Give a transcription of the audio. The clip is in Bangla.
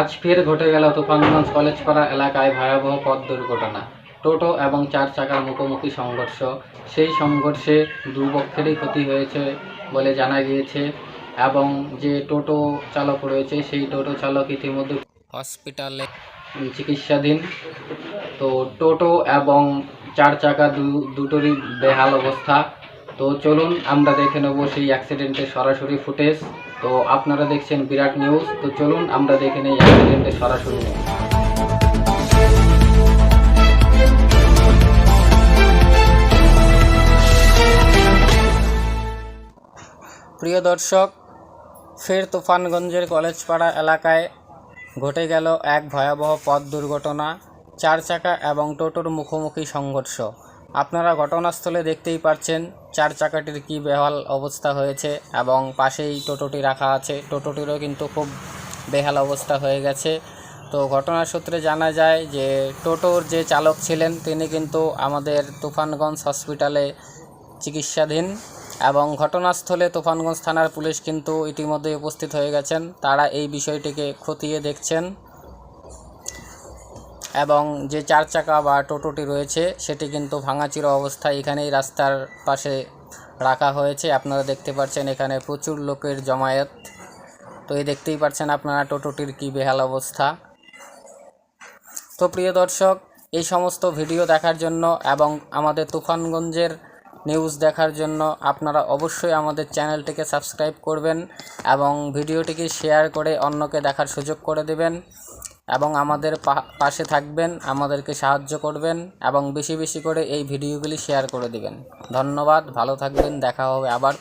আজ ফের ঘটে গেল তুফানগঞ্জ কলেজপাড়া এলাকায় ভয়াবহ পথ দুর্ঘটনা। টোটো এবং চার চাকার মুখোমুখি সংঘর্ষ। সেই সংঘর্ষে দুপক্ষেরই ক্ষতি হয়েছে বলে জানা গিয়েছে এবং যে টোটো চালক রয়েছে সেই টোটো চালক ইতিমধ্যে হসপিটালে চিকিৎসাধীন। তো টোটো এবং চার চাকা দুটোরই বেহাল অবস্থা। তো চলুন আমরা দেখে নেব সেই অ্যাক্সিডেন্টের সরাসরি ফুটেজ তো আপনারা দেখছেন বিরাট নিউজ, তো চলুন আমরা দেখে নেই অ্যাক্সিডেন্টের সরাসরি। প্রিয় দর্শক, ফের তুফানগঞ্জের কলেজপাড়া এলাকায় ঘটে গেল এক ভয়াবহ পথ দুর্ঘটনা চার চাকা এবং টোটোর মুখোমুখি সংঘর্ষ। আপনারা ঘটনাস্থলে দেখতেই পারছেন, চার চাকাটির কী বেহাল অবস্থা হয়েছে এবং পাশেই টোটোটি রাখা আছে। টোটোটিরও কিন্তু খুব বেহাল অবস্থা হয়ে গেছে। তো ঘটনার সূত্রে জানা যায় যে, টোটোর যে চালক ছিলেন, তিনি কিন্তু আমাদের তুফানগঞ্জ হসপিটালে চিকিৎসাধীন এবং ঘটনাস্থলে তুফানগঞ্জ থানার পুলিশ কিন্তু ইতিমধ্যে উপস্থিত হয়ে গেছেন। তারা এই বিষয়টিকে খতিয়ে দেখছেন। এবং যে চার চাকা বা টোটোটি রয়েছে, সেটি কিন্তু ভাঙাচির অবস্থায় এখানেই রাস্তার পাশে রাখা হয়েছে। আপনারা দেখতে পাচ্ছেন এখানে প্রচুর লোকের জমায়েত। তো এই দেখতেই পাচ্ছেন আপনারা টোটোটির কী বেহাল অবস্থা। তো প্রিয় দর্শক, এই সমস্ত ভিডিও দেখার জন্য এবং আমাদের তুফানগঞ্জের নিউজ দেখার জন্য আপনারা অবশ্যই আমাদের চ্যানেলটিকে সাবস্ক্রাইব করবেন এবং ভিডিওটিকে শেয়ার করে অন্যকে দেখার সুযোগ করে দেবেন। এবং আমাদের পাশে থাকবেন, আমাদেরকে সাহায্য করবেন এবং বেশি বেশি করে এই ভিডিওগুলি শেয়ার করে দিবেন। ধন্যবাদ, ভালো থাকবেন, দেখা হবে আবার